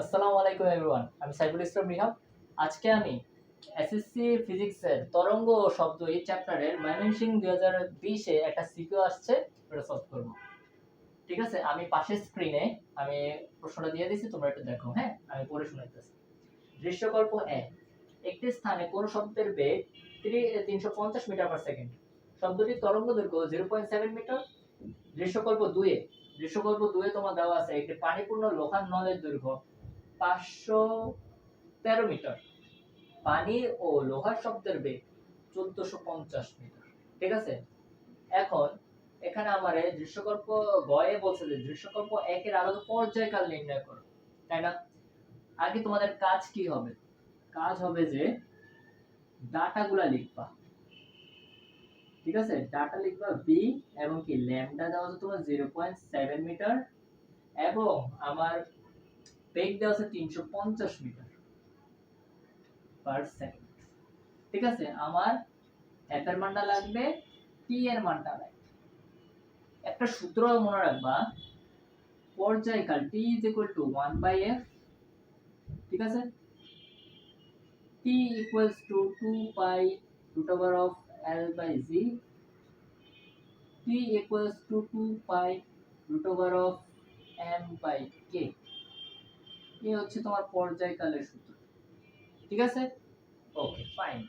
আসসালামু আলাইকুম এভরিওয়ান আমি সাইফুল ইসলাম রিহাব আজকে আমি এসএসসি ফিজিক্সের তরঙ্গ শব্দ এই চ্যাপ্টারের ময়মনসিং দুই হাজার বিশে একটা সিকিউ আসছে, ওটা সলভ করব। ঠিক আছে? আমি পাশের স্ক্রিনে আমি প্রশ্নটা দিয়ে তোমরা একটু দেখো হ্যাঁ? আমি পড়ে দৃশ্যকল্প এক একটি স্থানে কোন শব্দের বেগ তিনশো পঞ্চাশ মিটার পার সেকেন্ড শব্দটির তরঙ্গ দৈর্ঘ্য জিরো পয়েন্ট সেভেন মিটার দৃশ্যকল্প দুয়ে দৃশ্যকল্প দুয়ে তোমার দেওয়া আছে একটি পানিপূর্ণ লোহার নলের দৈর্ঘ্য। পাঁচশো তেরো মিটার। পানি ও লোহার শব্দের বেগ চোদ্দশো পঞ্চাশ মিটার। ঠিক আছে? এখন এখানে আমার দৃশ্যকল্প গয়ে বলছে যে দৃশ্যকল্প একের আলাদা পর্যায়কাল নির্ণয় করো, তাই না? আগে তোমাদের কাজ কি হবে? কাজ হবে যে ডাটাগুলা লিখবা। ঠিক আছে? ডাটা লিখবা বি এবং কি ল্যামডা দেওয়া তোমার জিরো পয়েন্ট সেভেন মিটার এবং আমার বেগ দেওয়া আছে তিনশো পঞ্চাশ মিটার পার সেকেন্ড ঠিক আছে? আমার এফ এর মানটা লাগবে টি এর মানটা লাগবে। একটা সূত্র মনে রাখবা পর্যায়কাল T is equal to one by F ঠিক আছে? T equals to two pi two pi root over of M by K এই হচ্ছে তোমার পর্যায়কালের সূত্র। ঠিক আছে? ওকে ফাইন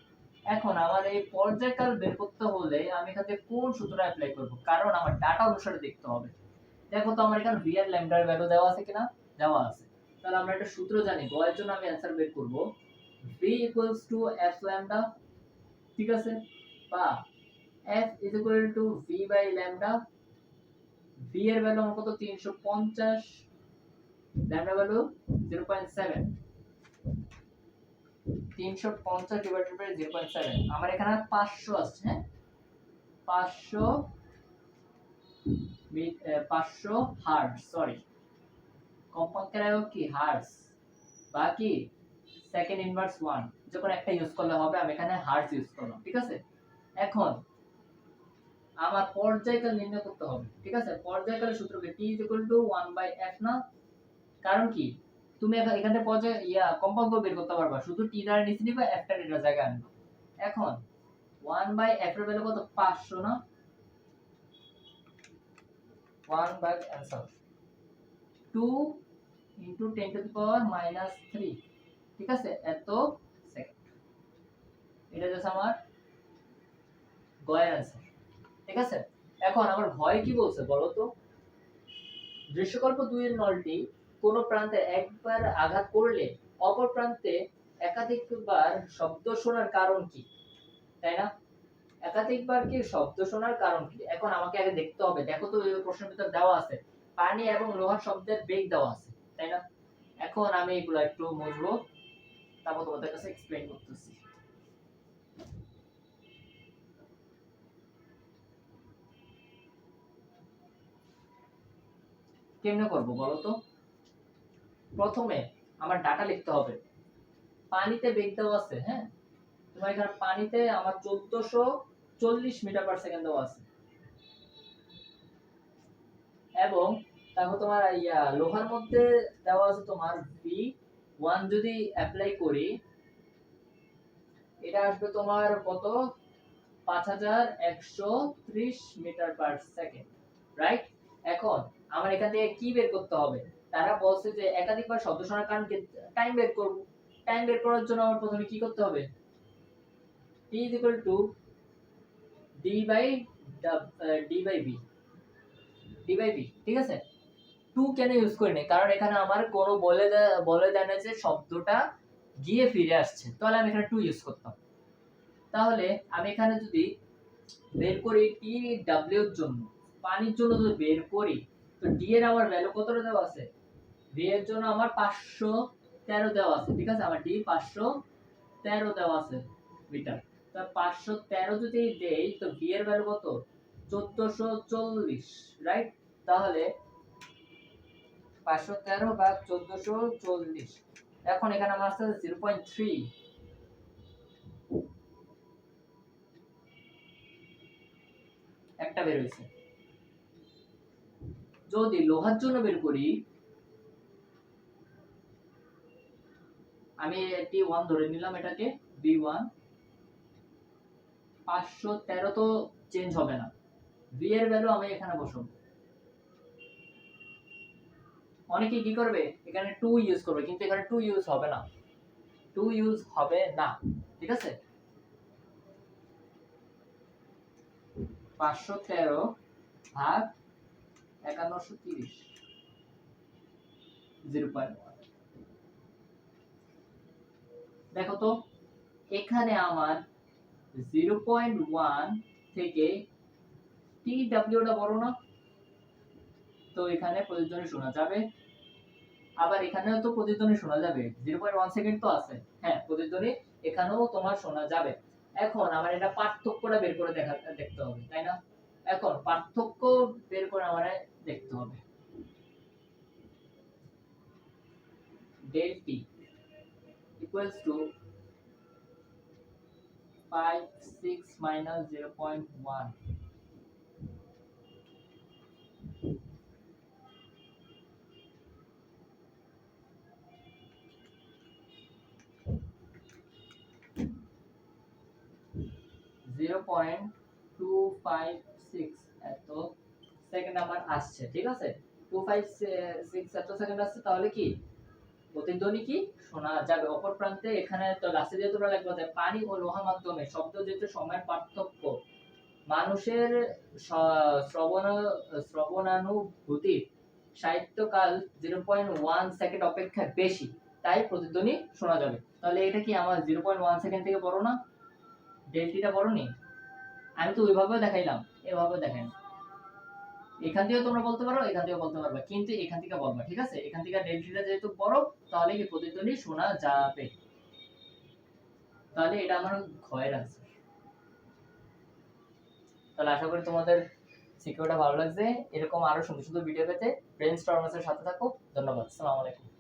এখন আমার এই পর্যায়কাল বের করতে হলে আমি এখান কোন সূত্র অ্যাপ্লাই করব? কারণ আমার ডাটা অনুসারে দেখতে হবে। দেখো তো আমার এখানে এর ল্যামডার ভ্যালু দেওয়া আছে কিনা? দেওয়া আছে। তাহলে আমরা একটা সূত্র জানি। গ এর জন্য আমি অ্যানসার বের করব। v equals to f lambda ঠিক আছে? বা f is equal to v by lambda v এর ভ্যালু আমার কত? 350 ল্যামডা ভ্যালু 0.7 350 ডিভাইডেড বাই 0.7 আমার এখানে 500 আসছে হ্যাঁ? 500 মি- এ, 500 হার্জ সরি কম্পাঙ্কের আয়ক কি? হার্জ বাকি সেকেন্ড ইনভার্স 1 যখন একটা ইউজ করলে হবে আমি এখানে হার্জ ইউজ করলাম ঠিক আছে? এখন আমার পর্যায়কাল নির্ণয় করতে হবে ঠিক আছে? পর্যায়কালের সূত্র কি t টু 1 বাই f না? কারণ কি? তুমি এখা- এখান থেকে পর্যায় ইয়া কম্পাঙ্ক বের করতে পারবা। শুধু টি দ্বারা নিচে নিবা, f টা এটার জায়গায় আনবা। এখন 1 বাই এর ভ্যালু কত? 500 না? 1 by answer 2 into 10 to the power minus 3 ঠিক আছে? এত সেকেন্ড এটা হচ্ছে আমার গয়ের অ্যান্সার ঠিক আছে? এখন আমার ভয় কি বলছে বলো তো? দৃশ্যকল্প দুইয়ের নলটি কোন প্রান্তে একবার আঘাত করলে অপর প্রান্তে একাধিকবার শব্দ শোনার কারণ কি? তাই না? একাধিকবার কি শব্দ শোনার কারণ কি? এখন আমাকে আগে দেখতে হবে। দেখো তো প্রশ্নের ভিতর দেওয়া আছে। পানি এবং লোহার শব্দের বেগ দেওয়া আছে। তাই না? এখন আমি এগুলো একটু মুছবো। তারপর তোমাদের কাছে এক্সপ্লেইন করতেছি। কেমনে করব বলো তো? প্রথমে আমার ডাটা লিখতে হবে। পানিতে বেগ দেওয়া আছে হ্যাঁ? তোমার এখানে পানিতে আমার চোদ্দশো চল্লিশ মিটার পার সেকেন্ড দেওয়া আছে। এবং তারপর তোমার ইয়া লোহার মধ্যে দেওয়া আছে তোমার ভি ওয়ান যদি অ্যাপ্লাই করি, এটা আসবে তোমার কত? পাঁচ হাজার একশো ত্রিশ মিটার পার সেকেন্ড রাইট এখন আমার এখান থেকে কি বের করতে হবে? তারা বলছে যে একাধিকবার শব্দ শোনার কারণ টাইম বের করব। টাইম বের করার জন্য আমার প্রথমে কি করতে হবে? t is equal to d by d by b d by b, ঠিক আছে? টু কেন ইউজ করি নাই কারণ এখানে আমার কোনো বলে বলে দেয় যে শব্দটা গিয়ে ফিরে আসছে। তাহলে আমি এখানে টু ইউজ করতাম। তাহলে আমি এখানে যদি বের করি টি ডাব্লিউ এর জন্য, পানির জন্য যদি বের করি, তো ডি এর আমার ভ্যালু কতটা দেওয়া আছে? ভি এর জন্য আমার পাঁচশো তেরো দেওয়া আছে, ঠিক আছে? আমার ডি পাঁচশো তেরো দেওয়া আছে মিটার তা পাঁচশো তেরো যদি দেই, তো ভি এর ভ্যালু কত? চোদ্দশো চল্লিশ রাইট তাহলে পাঁচশো তেরো বা চোদ্দশো চল্লিশ। এখন এখানে আমার আসছে জিরো পয়েন্ট থ্রি একটা বের হয়েছে। যদি লোহার জন্য বের করি আমি টি ওয়ান ধরে নিলাম এটাকে বি ওয়ান পাঁচশো তেরো তো চেঞ্জ হবে না। ভি এর ভ্যালু আমি এখানে বসাবো। অনেকে কি করবে? এখানে টু ইউজ করবে, কিন্তু এখানে টু ইউজ হবে না। টু ইউজ হবে না, ঠিক আছে? পাঁচশো তেরো ভাগ একান্নশো তিরিশ জিরো পয়েন্ট দেখো তো, এখানে আমার জিরো পয়েন্ট ওয়ান থেকে টি ডাব্লিউটা বড় না? তো এখানে প্রতিধ্বনি শোনা যাবে। আবার এখানেও তো প্রতিধ্বনি শোনা যাবে। জিরো পয়েন্ট ওয়ান সেকেন্ড তো আছে। হ্যাঁ প্রতিধ্বনি এখানেও তোমার শোনা যাবে। এখন আমার এটা পার্থক্যটা বের করে দেখা, দেখতে হবে, তাই না? এখন পার্থক্য বের করে আমার দেখতে হবে। t equals to 5 6 minus 0 0.1 zero point two five six এত সেকেন্ড আমার আসছে, ঠিক আছে? টু ফাইভ সিক্স এত সেকেন্ড আসছে, তাহলে কি? প্রতিধ্বনি কি? শোনা যাবে। অপর প্রান্তে এখানে তো লাস্টে যেহেতু লিখব যে পানি ও লোহা মাধ্যমে শব্দ যেহেতু সময়ের পার্থক্য, মানুষের শ্রবণ শ্রবণানুভূতি সাহিত্যকাল জিরো পয়েন্ট ওয়ান সেকেন্ড অপেক্ষা বেশি, তাই প্রতিধ্বনি শোনা যাবে। তাহলে এটা কি আমার জিরো পয়েন্ট ওয়ান সেকেন্ড থেকে বড় না? ডেলটিটা বড় নি আমি তো ওইভাবেও দেখাইলাম, এভাবেও দেখাই এখান থেকে তোমরা বলতে পারো, এখান থেকে বলতে পারবে। কিন্তু এখান থেকে বলবা, ঠিক আছে? এখান থেকে ডেলটিটা যেহেতু বড়, তাহলে কি প্রতিধ্বনি শোনা যাবে? তাহলে এটা আমার ঘয়ের আনসার তাহলে আশা করি তোমাদের সিকিউরটা ভালো লাগছে। এরকম আরও সুন্দর সুন্দর ভিডিও পেতে ব্রেন স্টর্মাসের সাথে থাকো। ধন্যবাদ। আসসালামু আলাইকুম।